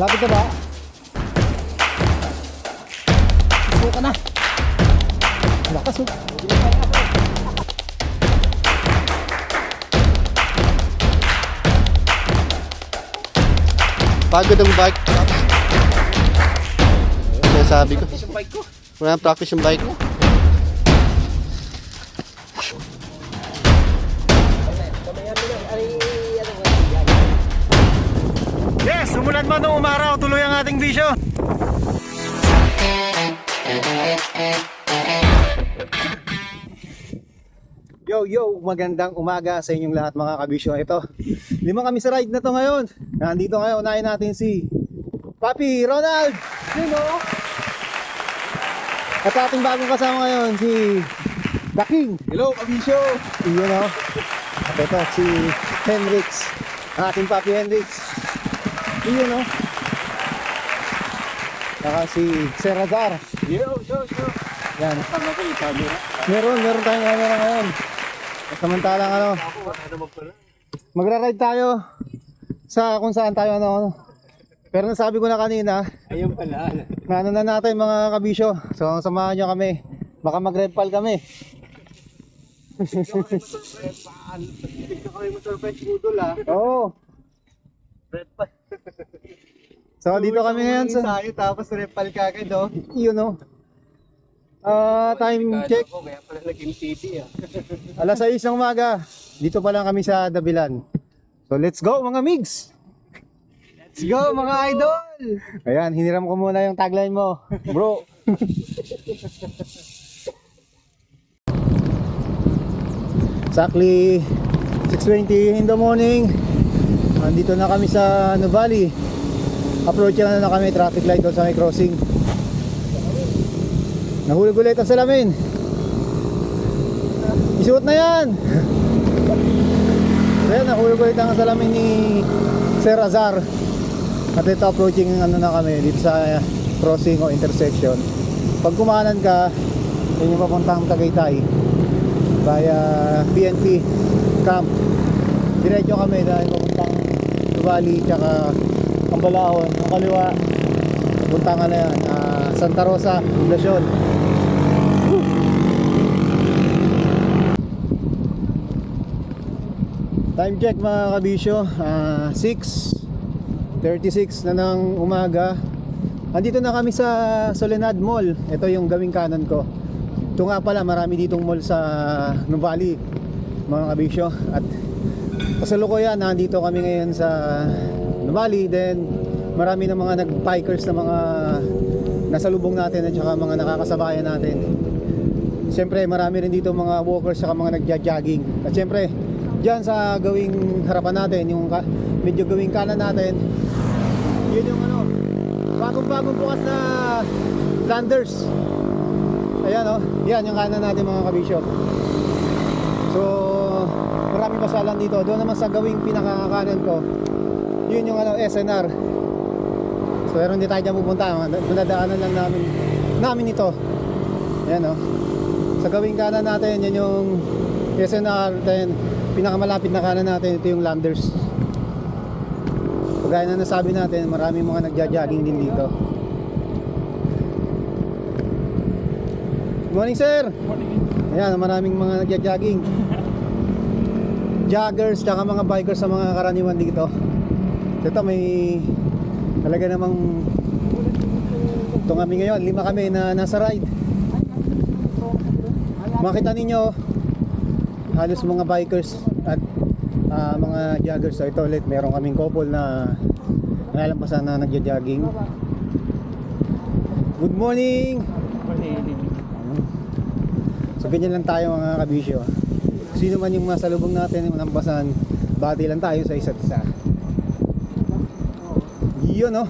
Lapit ka ba? Suka na. Lakas oh. Pagod ang bike. Kaya sabi ko. Yung bike ko. Wala nang practice yung bike mo. Yo, magandang umaga sa inyong lahat mga kabisyo. Ito, lima kami sa ride na to ngayon. Nandito ngayon, unahin natin si Papi Ronald. Yun o. At ating bagong kasama ngayon, si The King. Hello, kabisyo. Yun o. At ito, si Hendrix. Ang ating Papi Hendrix. Yun o. Saka si Sir Razar. Yo, yo, yo. Yan. Meron, meron tayong camera ngayon. Samantalang ano, magra-ride tayo sa kung saan tayo ano, ano. Pero nasabi ko na kanina, Ayun pala. na ano na natin mga kabisyo. So samahan nyo kami. Baka mag-red pal kami. Oo. Red. So dito kami ngayon sa tapos red pal kagad oh. yun oh. Ah, time check. Ako, kaya pala naging city ah. Alas 6 ng umaga. Dito pa lang kami sa Dabilan. So let's go mga migs. Let's go mga idol! Ayan, hiniram ko muna yung tagline mo. Bro. exactly 6.20 in the morning. Nandito na kami sa Nuvali. Approach na na kami, traffic light doon sa may crossing. Nahulog ulit ang salamin. Isuot na yan! Ayan, nahulog ulit ang salamin ni Sir Azar. At ito approaching ano na kami dito sa crossing o intersection. Pag kumanan ka, yun yung papuntang Tagaytay via PNP camp. Diretso kami dahil papuntang Tuvali tsaka Ambalahon. Ang kaliwa, papuntang ano yan, ah, Santa Rosa, Poblacion. Time check mga kabisyo, ah, 6.36 na ng umaga. Andito na kami sa Soledad Mall. Ito yung gawing kanan ko. Ito nga pala marami ditong mall sa Nuvali Mga kabisyo. At kasalukuyan nandito kami ngayon sa Nuvali Then marami na mga nag-bikers na mga nasa lubong natin at saka mga nakakasabayan natin. Siyempre marami rin dito mga walkers saka mga nagja-jogging. At siyempre Diyan sa gawing harapan natin Yung ka- medyo gawing kanan natin. Yun yung ano Bagong-bagong bukas na Landers. Ayan o Yan yung kanan natin mga kabisyo. So Marami pasyalan dito. Doon naman sa gawing pinakakanan ko Yun yung ano SNR So pero hindi tayo dyan pupunta. Madadaanan lang namin Namin ito. Ayan o Sa gawing kanan natin Yan yung SNR Then pinakamalapit na kanan natin Ito yung Landers Gaya na nasabi natin, marami mga nagja-jogging din dito. Good morning, sir. Ayan, maraming mga nagja-jogging. Joggers, tsaka mga bikers sa mga karaniwan dito. Ito may talaga namang ito kami ngayon, lima kami na nasa ride. Makita ninyo halos mga bikers at ah, mga joggers. So ito ulit meron kaming couple na nalampasan na nagja-jogging. Good morning! So ganyan lang tayo mga kabisyo. Sino man yung mga salubong natin yung nalampasan bati lang tayo sa isa't isa. Yun no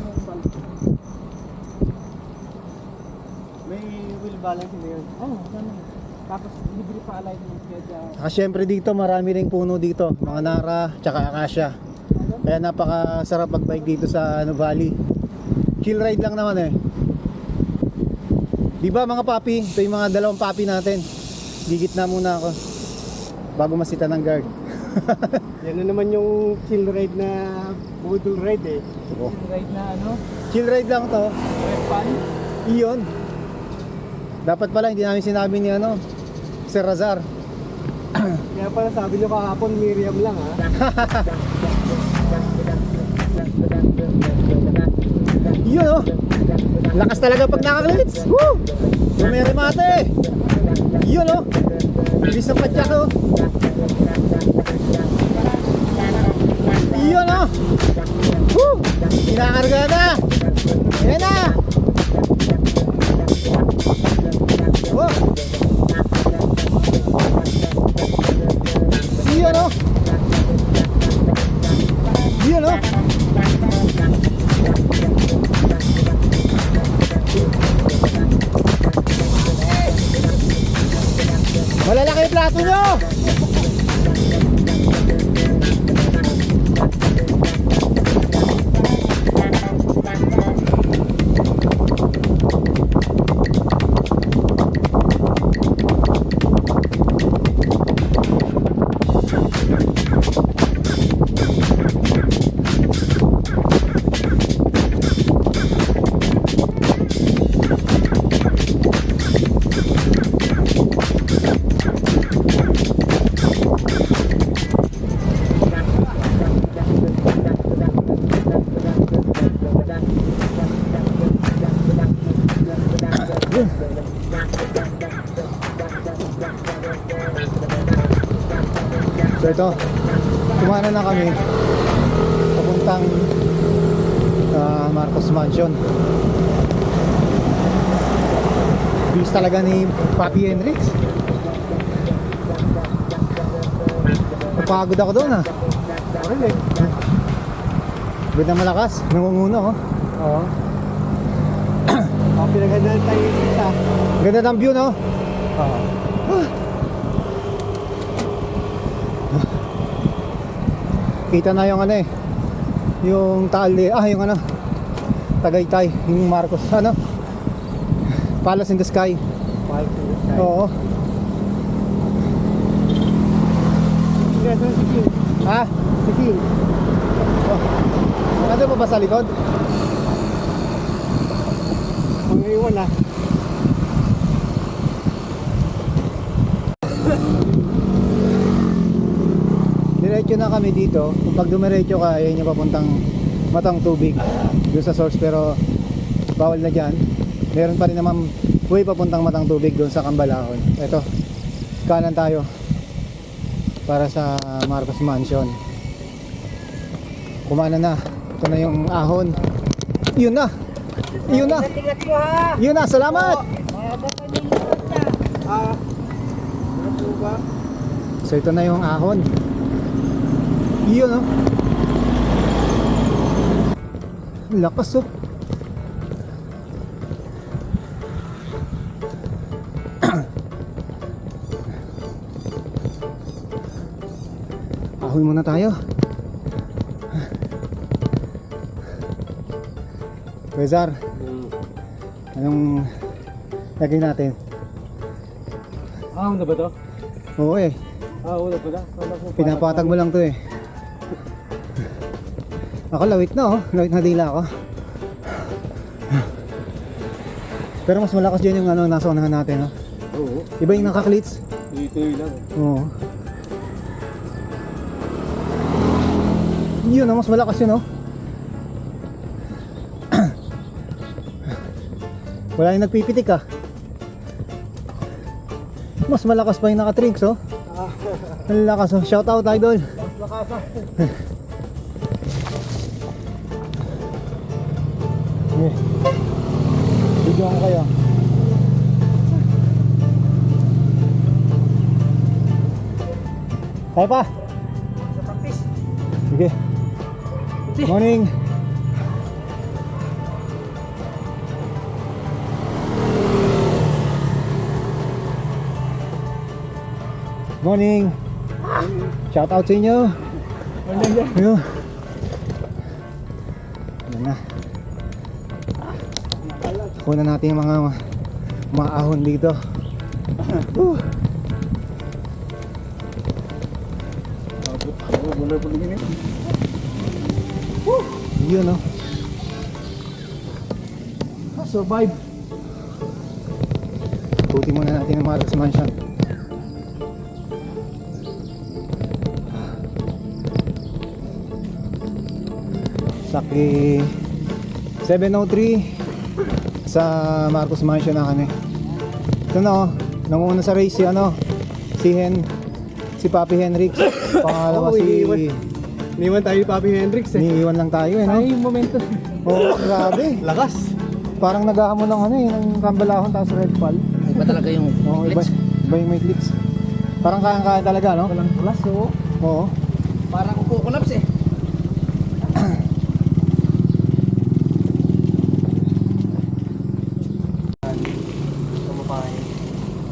May wheel balance na yun. Oh, ganun. Tapos libre pa alignment kaya dyan. Saka syempre dito marami ring puno dito, mga nara, tsaka acacia. Kaya napakasarap magbike dito sa ano, Valley. Chill ride lang naman eh. Di ba mga papi? Ito yung mga dalawang papi natin. Gigit na muna ako bago masita ng guard. Yan na naman yung chill ride na budol ride eh. Oh. Chill ride na ano, Chill ride lang to. red pan. Iyon. Dapat pala hindi namin sinabi ni ano, Sir Razar. Kaya pala sabi nyo kahapon Miriam lang ha. Yun oh. Lakas talaga pag nakaklits. Woo! Sumere mate. Yun oh. Bilis ng padyak oh. Yun oh. Woo! Kinakarga na. Ayan na. Oh. Plato nyo! Kumana na kami papuntang ah, Marcos Mansion. Bilis talaga ni Papi Henrix. Napagod ako doon ah. Ayun eh. Bit na malakas, nangunguna oh. Oo. Ang pinagandaan tayo isa. Ganda ng view no? Oo. Kita na yung ano eh. Yung Taal ah yung ano. Tagaytay, yung Marcos ano? Palace in the Sky. Mahal ko yung side. Oo. Sige, saan si King? Ha? Si King. Oh. Nandun pa ba sa likod? Mga iwan ah. Diretso na kami dito. Kung pag dumiretso ka, ayun yung papuntang matang tubig doon sa source pero bawal na dyan. Meron pa rin naman way papuntang matang tubig doon sa Kambalahon. Ito, kanan tayo para sa Marcos Mansion. Kumana na. Ito na yung ahon. Yun na. Yun na. Yun na. Salamat. So ito na yung ahon. Yun oh. Lakas oh. Ahoy muna tayo. Rezar, anong lagay natin? Ah, una ba to? Oo eh, Ah? Kala ko pinapatag mo lang to eh. Ako lawit na oh, lawit na dila ako. Pero mas malakas dyan yung ano, nasa unahan natin oh. Oo. Iba yung nakaklits. Dito yun lang. Oo. Yun oh, mas malakas yun oh. Wala yung nagpipitik ah. Mas malakas pa yung nakatrinks oh. Ang lakas oh. Shout out idol. Lakasan. Eh. Kaya pa? Sa. Sige. Morning. Morning. Shout out sa inyo. Ayun. Ayan na. Kunan natin yung mga mga ahon dito. Whew. Yun oh. Survive. Puti muna natin ang Marcos Mansion. Sakli 703 sa Marcos Mansion na kami. Ito na oh, nanguna sa race si ano, si Hen, si Papi Henrik. Pangalawa Oo, si iniwan. Iniwan tayo ni Papi Hendrix eh. Niiwan lang tayo eh, no? Ay, yung momento. Oo, grabe. Lakas. Parang naghahamon ng ano eh, ng kambalahon tapos red pal. Iba talaga yung Oo, iba, iba yung may clicks. Parang kayang-kaya talaga, no? Walang tulas oh. Oo. Parang kukunaps eh.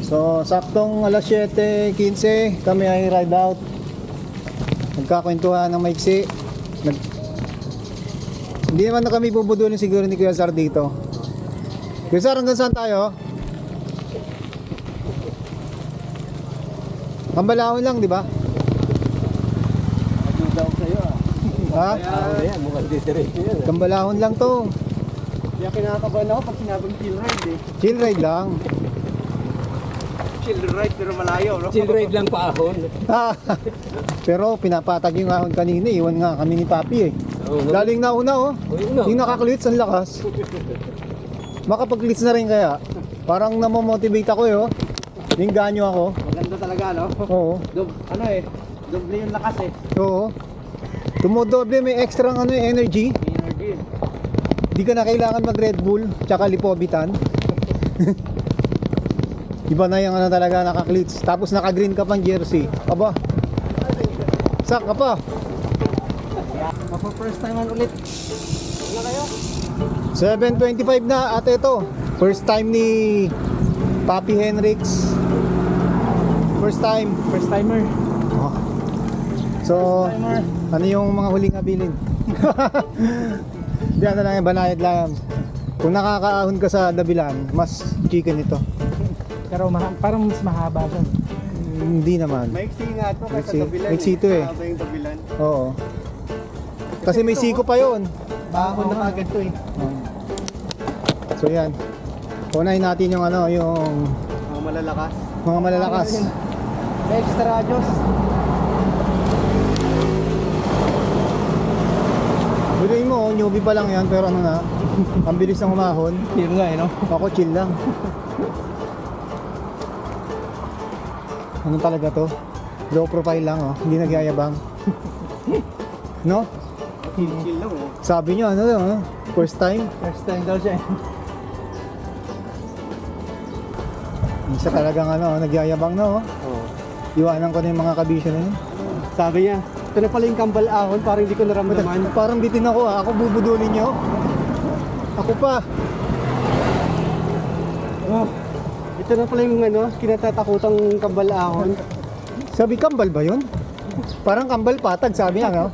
So, saktong alas 7.15, kami ay ride out. Nagkakwentuhan ng maiksi. Nag... Hindi naman na kami bubudulin siguro ni Kuya Sar dito. Kuya Sar, hanggang saan tayo? Kambalahon lang, di ba? Ako sa'yo ah. Ha? Yan, mukhang didiretso yan. Lang to. Kaya kinakabahan ako pag sinabing chill ride eh. Chill ride lang. Chill ride pero malayo, no? Chill ride lang pa ahon. Pero pinapatag yung ahon kanina, iwan nga kami ni Papi eh. Galing na una oh. Yung nakaklits, ang lakas. Makapag-glitz na rin kaya. Parang namomotivate ako eh oh. Yung ganyo ako. Maganda talaga, no? Oo. Dob, ano eh, doble yung lakas eh. Oo. Tumodoble, may extra ano, eh, energy. May energy. Di ka na kailangan mag Red Bull, tsaka lipobitan. Iba na yung ano talaga nakaklits. Tapos naka-green ka pang jersey. Aba. Sak ka pa. Mapa first time ulit. Ano kayo? 7.25 na at ito first time ni Papi Henrix first time First timer. oh. so Timer. ano yung mga huling abilin di ano lang yan banayad lang kung nakakaahon ka sa dabilan mas chicken ito Pero maha- parang mas mahaba siya. hindi naman Maiksi nga to Maiksi. Maiksi to eh. Mahaba yung tabilan. oo kasi may siko pa yon Bahon na agad to eh. so yan unahin natin yung ano yung Mga malalakas. mga malalakas May extra radios. Bilhin mo, oh, newbie pa lang yan, pero ano na, ang bilis ng umahon. Yun nga eh, no? Ako chill lang. ano talaga to? Low profile lang oh, hindi nagyayabang. no? Chill, lang oh. Sabi niyo ano, ano? First time? First time daw siya eh. Isa talagang ano, nagyayabang na oh. Oo. Iwanan ko na yung mga kabisyo na yun. Sabi niya, ito na pala yung kambal ahon, parang hindi ko naramdaman. Parang bitin ako ah, ako bubudulin niyo. Ako pa. Oh, ito na pala yung ano, kinatatakutang kambal ahon. Sabi kambal ba yun? Parang kambal patag sabi niya, no?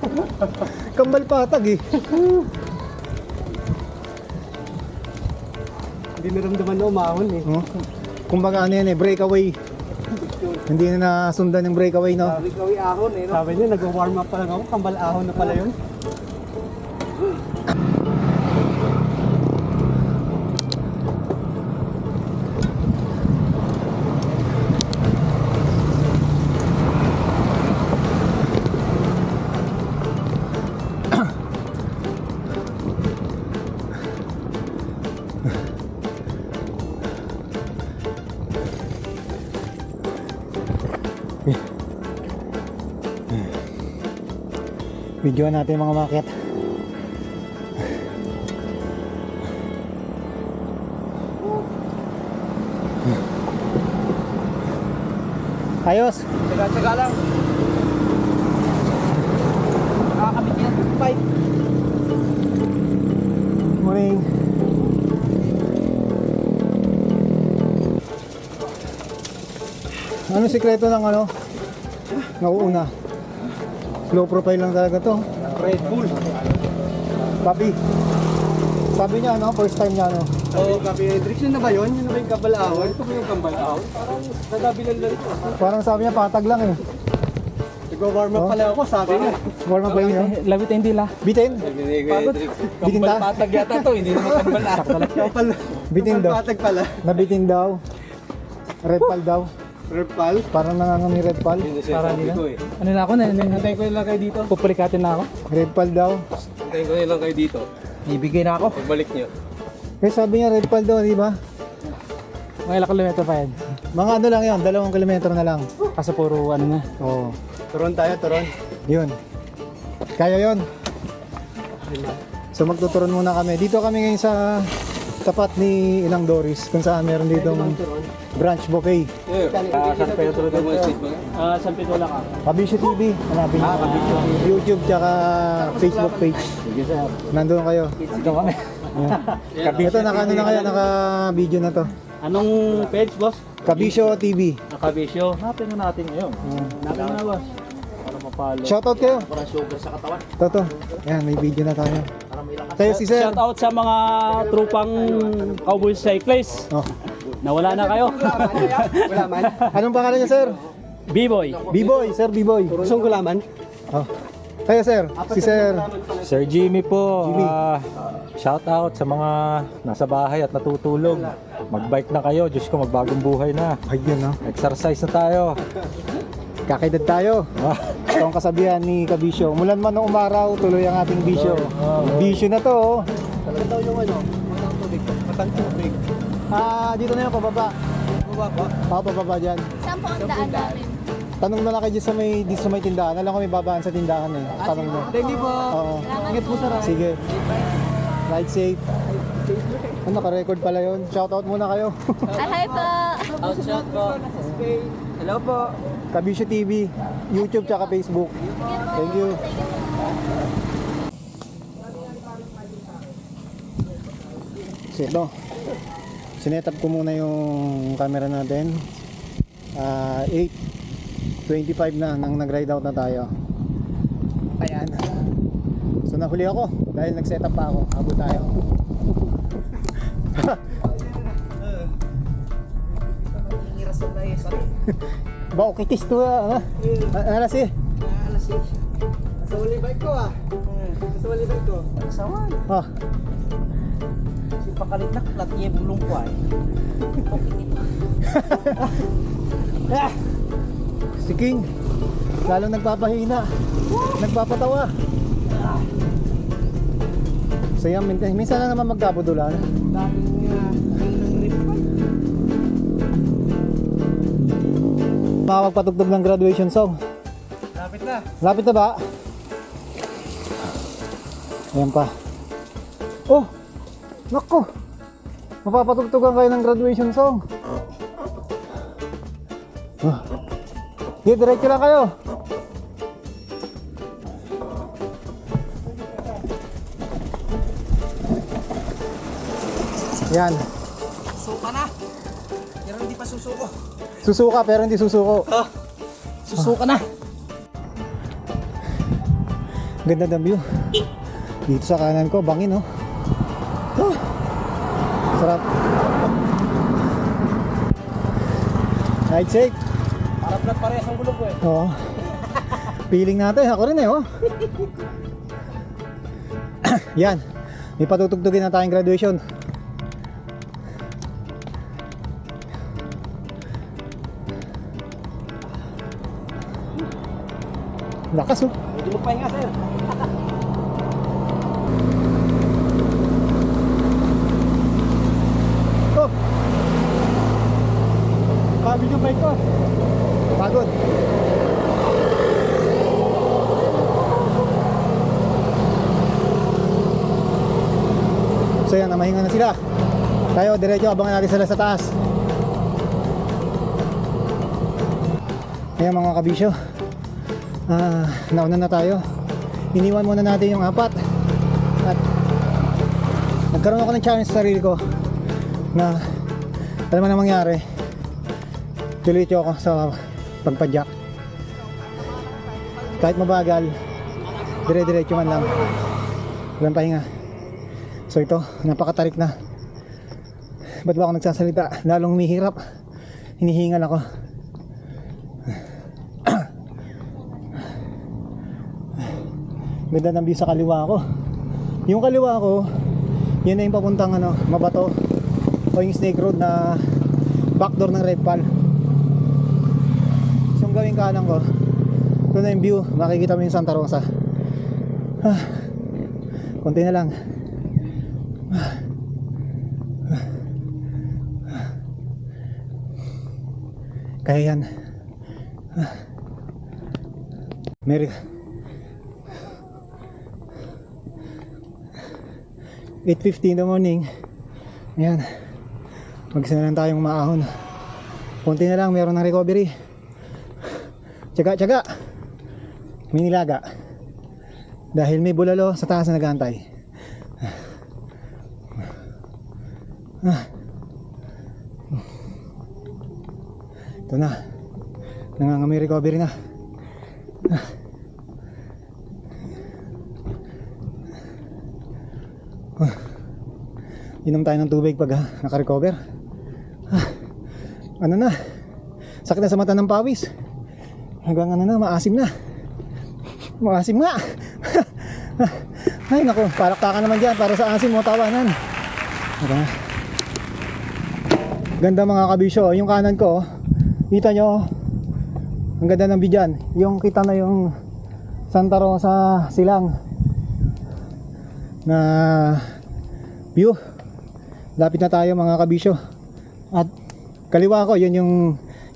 kambal patag eh. Hindi naramdaman na umahon eh. Oh. Kumbaga ano yan eh, breakaway. Hindi na nasundan yung breakaway, no? Sabi gawin ahon eh. No? Sabi niya, nag-warm up pa lang ako, kambal ahon na pala yun. Video natin mga market. Ayos. Tsaga-tsaga lang. Nakakabit yan. Bye. Morning. Ano sikreto ng ano? Nauuna. Low profile lang talaga to. Red Bull. Papi. Sabi niya ano, first time niya ano. Oo, oh, Papi Hendrix, yun na ba yun? Yun na ba yung kambal ahon? Ito ba yung kambal ahon? Parang nagabilan lang ito. Parang sabi niya patag lang eh. Nag-warm up pala ako, sabi niya. Warm up ba yun? Labit hindi la. Bitin? Bitin ta? Patag yata to, hindi naman kambal na. Kapal. Bitin daw. Patag pala. Nabitin daw. Red pal daw. Repal. Parang nangangami red pal. Para nila. Ano na ako na? Hintayin ko lang kayo dito. Pupulikatin na ako. Red pal daw. Hintayin ko nilang kayo dito. Ibigay na ako. Pagbalik nyo. Eh sabi niya red pal daw, di ba? Mga ilang kilometro pa yan. Mga ano lang yan, dalawang kilometro na lang. Kasi puro ano na. Oo. Turon tayo, turon. Yun. Kaya yun. So magtuturon muna kami. Dito kami ngayon sa tapat ni Inang Doris kung saan meron dito branch bouquet. Ah, San Pedro dito. Ah, San Pedro lang ka. Kabisyo TV. Hanapin Ah, nyo. YouTube tsaka Facebook page. Nandun kayo. Ito kami. Yan. Ito naka ano na kayo, naka video na to. Anong page, boss? Kabisyo TV. Nakabisyo. Hanapin na natin ngayon. Hanapin na, boss. Para mapalo. Shoutout kayo. Parang sugar sa katawan. Toto. Yan, may video na tayo. Kayo si Sir. Shout out sa mga trupang cowboy cyclist. Oh. Nawala na kayo. Wala man. Anong pangalan niya, Sir? B-boy. B-Boy, Sir B-Boy. Gusto ko laman. Oh. Kayo, Sir. Si Sir. Sir Jimmy po, Jimmy. ah, shout out sa mga nasa bahay at natutulog. Magbike na kayo, Diyos ko magbagong buhay na. Ayun, no? Exercise na tayo. Kakaedad tayo. Ito ang kasabihan ni Kabisyo. Mulan man ng umaraw, tuloy ang ating bisyo. Bisyo na to, oh. Ito yung ano, matang tubig. Matang tubig. Ah, dito na yun, pababa. Baba ba? Oo, pababa dyan. Saan po ang daan namin? Tanong na lang kayo dyan sa may, dito sa may tindahan. Alam ko may babaan sa tindahan eh. Tanong mo. Thank you po. Oo. Ingat po sa ride. Sige. Ride safe. Ano, naka-record pala yun. Shoutout muna kayo. Ay, hi po! Shout po. Hello po. Kabisyo TV, YouTube tsaka Facebook. Thank you. So ito, sinetap ko muna yung camera natin. Ah, 8.25 na nang nag-ride out na tayo. Ayan. So nahuli ako dahil nag-setup pa ako. Habol tayo. Ba, kitis to ah. Ah, Alas eh. Alas eh. Nasa wali bike ko ah. Nasa wali bike ko. Sawan. Ah, pakalit na klat niya bulong ko ay. si King. Lalo nagpapahina. Nagpapatawa. So yan, min- minsan na naman magkabudulan. Daming uh, ng rip pa. Makakapagpatugtog ng graduation song. Lapit na. Lapit na ba? Ayan pa. Oh! Nako! Mapapatugtugan kayo ng graduation song. Oh. Sige, diretso lang kayo. Yan. Suka na. Pero hindi pa susuko. Susuka pero hindi susuko. Susuka na. Ganda ng view. Dito sa kanan ko, bangin oh. Ride safe. Para plat parehas ang gulong ko eh. Oo. Feeling natin, ako rin eh oh. Yan. May patutugtugin na tayong graduation. So yan, namahinga na sila. Tayo, diretso, abangan natin sila sa taas. Ayan mga kabisyo. Ah, nauna na tayo. Iniwan muna natin yung apat. At nagkaroon ako ng challenge sa sarili ko na alam mo na mangyari diretso ako sa pagpadyak kahit mabagal dire-diretso man lang walang pahinga so ito napakatarik na ba't ba ako nagsasalita lalong humihirap hinihingal ako Ganda ng view sa kaliwa ko. Yung kaliwa ko, yun na yung papuntang ano, Mabato o yung Snake Road na backdoor ng Red Pal. So, yung gawing kanan ko, ito na yung view. Makikita mo yung Santa Rosa. Ah, konti na lang. Kaya yan. Merry. 8.50 in the morning. Ayan. Magsa na lang tayong maahon. Kunti na lang, meron ng recovery. Tsaga, tsaga. May nilaga. Dahil may bulalo sa taas na nagantay. Ito na. Nangangamay recovery na. Inom tayo ng tubig pag ha, naka-recover. Ah, ano na? Sakit na sa mata ng pawis. Hanggang ano na, maasim na. Maasim nga. Ay nako, palakpakan naman dyan para sa asim mo tawanan. Na. Ganda mga kabisyo. Yung kanan ko, oh. Kita nyo, ang ganda ng bidyan. Yung kita na yung Santa Rosa silang na view. Lapit na tayo mga kabisyo. At kaliwa ko, yun yung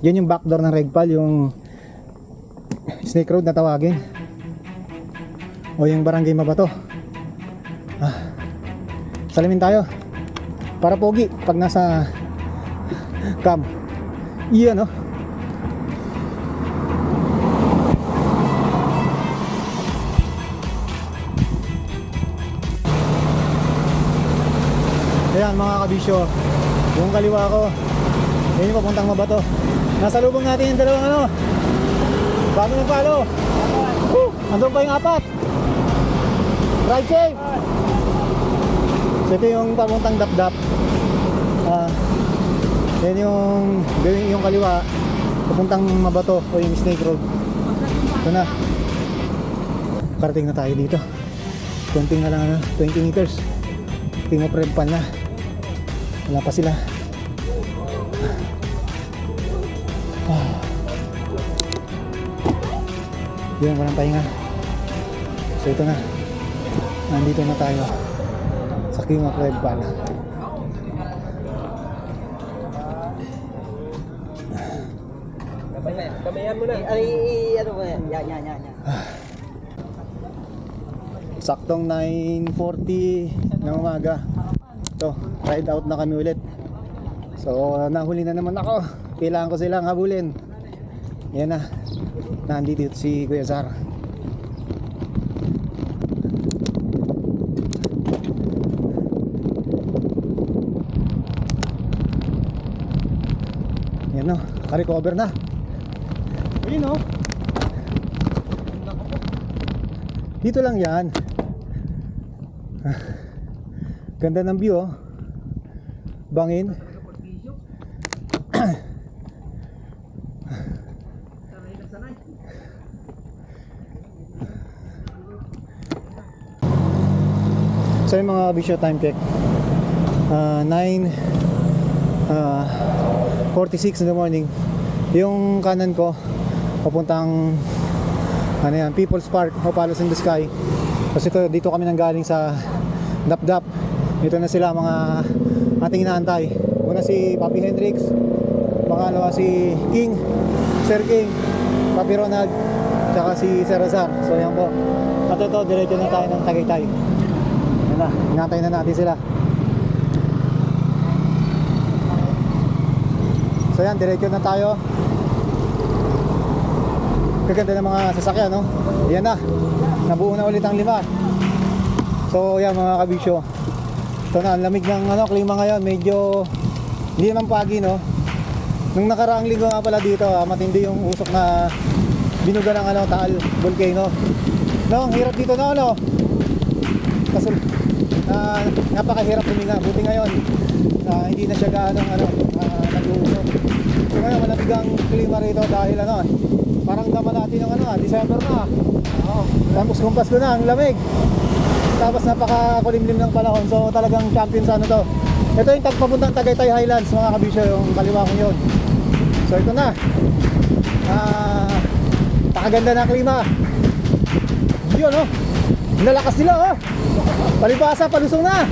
yun yung backdoor ng Regpal, yung Snake Road na tawagin. O yung Barangay Mabato. Ah. Salamin tayo. Para pogi pag nasa cam. Iyan no. Ayan mga kabisyo. Yung kaliwa ko Yan yung papuntang mabato. Nasa lubong natin yung dalawang ano. Bago ng palo. Woo! Andun pa yung apat. Ride safe So ito yung papuntang dap-dap. Ah, Yan yung yung kaliwa. Papuntang mabato o yung snake road. Ito na. Parating na tayo dito. Konting na lang ano, 20 meters. Tingnan mo red pan na wala pa sila ah. yun walang pahinga so ito na nandito na tayo sa King of Red Pan Kamayan mo na. Ay, ano ba? Yan, yan, yan. yan. saktong 9.40 ng umaga so ride out na kami ulit. So nahuli na naman ako. Kailangan ko silang habulin. Yan na. Nandito si Kuya Zar yan no ka-recover na. Ayun no? Dito lang yan Ganda ng view oh. Bangin. so yung mga visual time check. Uh, 9 uh, 46 in the morning. Yung kanan ko papuntang ano yan, People's Park o Palace in the Sky. Kasi ito, dito kami nanggaling sa Dap-Dap. Ito na sila mga ating inaantay. Una si Papi Hendrix, pangalawa si King, Sir King, Papi Ronald, tsaka si Sir Azar. So yan po. At ito, diretso na tayo ng Tagaytay. Yan na, inantay na natin sila. So yan, diretso na tayo. Kaganda ng mga sasakyan, no? Yan na. Nabuo na ulit ang lima. So, yan mga kabisyo. Ito na, ang lamig ng ano, klima ngayon. Medyo hindi naman pagi, no? Nung nakaraang linggo nga pala dito, ah, matindi yung usok na binuga ng ano, Taal Volcano. No, ang hirap dito na ano. Kasi ah, napakahirap huminga. Buti ngayon, ah, hindi na siya gaano ano, ah, nag-uusok. So ngayon, malamig ang klima rito dahil ano, Parang dama natin ng ano ah, December na. Oo. Tapos kung Pasko na, ang lamig. Tapos napaka-kulimlim ng panahon. So talagang champion sa ano to. Ito yung tagpapuntang Tagaytay Highlands mga kabisyo, yung kaliwa ko yun. So ito na. Ah, pakaganda na klima. Yun oh. Nalakas sila oh. Palibasa, palusong na.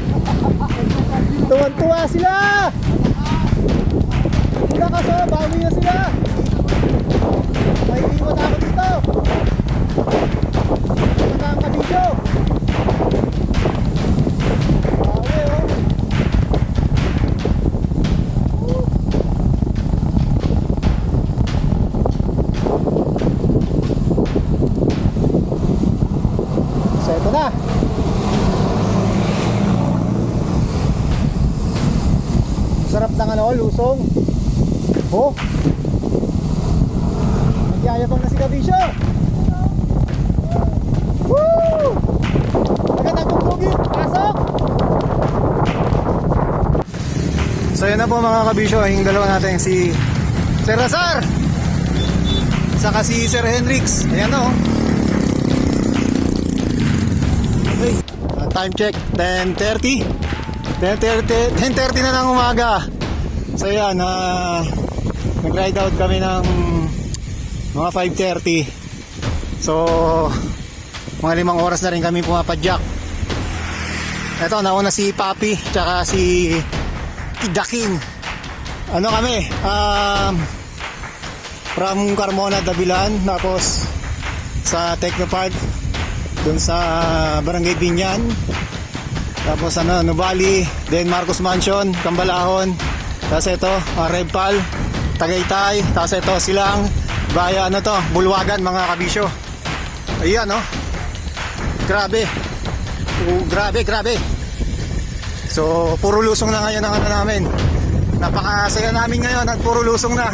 Tuwan-tuwa sila. Lakas oh, bawi na sila. May iwan ako dito. Nakakabidyo. Bawi oh. So ito na. Sarap ng ano, lusong. Oh. Nagyayabang na si Kabisyo. Woo! Pupugi. Pasok! So yun na po mga kabisyo, yung dalawa natin si Sir Lazar saka si Sir Hendrix. Ayan oh. Okay. Uh, time check, 10.30. 10.30 10.30 na ng umaga. So yan, uh, nag-ride out kami ng mga 5.30. So, mga limang oras na rin kami pumapadyak. Ito, nauna si Papi, tsaka si The King. Ano kami? Um, from Carmona, Dabilan, tapos sa Technopark, dun sa Barangay Binyan, tapos ano, Nubali, then Marcos Mansion, Cambalahon, tapos ito, uh, Repal, Tagaytay, tapos ito, Silang, Baya, ano to, Bulwagan, mga kabisyo. Ayan, no? Grabe. Oh, grabe, grabe. So, puro lusong na ngayon ang ano namin. Napakasaya namin ngayon at puro lusong na.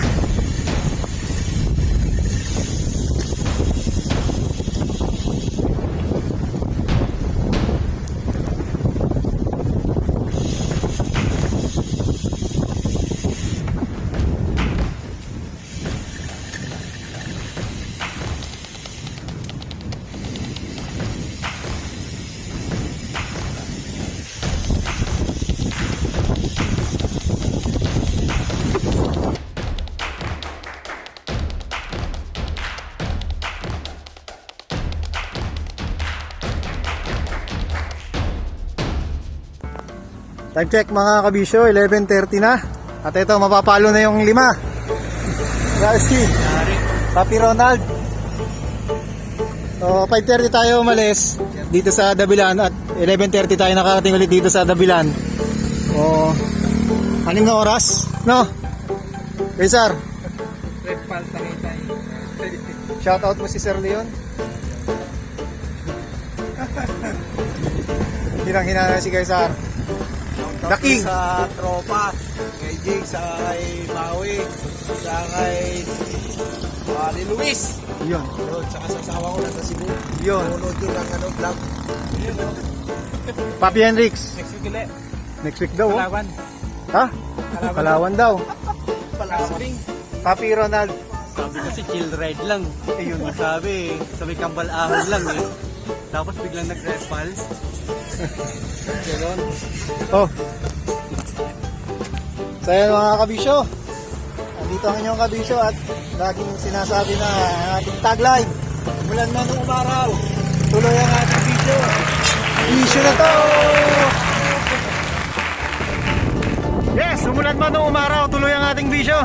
Time check mga kabisyo, 11.30 na. At ito, mapapalo na yung lima. Grabe. Papi Ronald. So, 5.30 tayo umalis dito sa Dabilan at 11.30 tayo nakarating ulit dito sa Dabilan. O, anim na oras, no? Okay, sir. Shout out mo si Sir Leon. Hinang-hina na si Kaisar. The King. Sa tropa, kay Jake, sa kay Maui, sa kay Wally Luis. Yun. Yun, saka sa asawa ko nasa Cebu. Yun. Nanonood yun ng ano, vlog. Papi Henrix. Next week ulit. Next week daw. oh. Palawan. Ha? Palawan daw. Palawan. Papi Ronald. Sabi kasi chill ride lang. Ayun. Sabi, sa may kambal ahon lang eh. Tapos biglang nag-repal. Ganon. Oh. So yan mga kabisyo. Andito ang inyong kabisyo at laging sinasabi na ang ating tagline. Mulan man ng umaraw. Tuloy ang ating bisyo. Bisyo na to! Yes, umulan man ng umaraw, tuloy ang ating bisyo.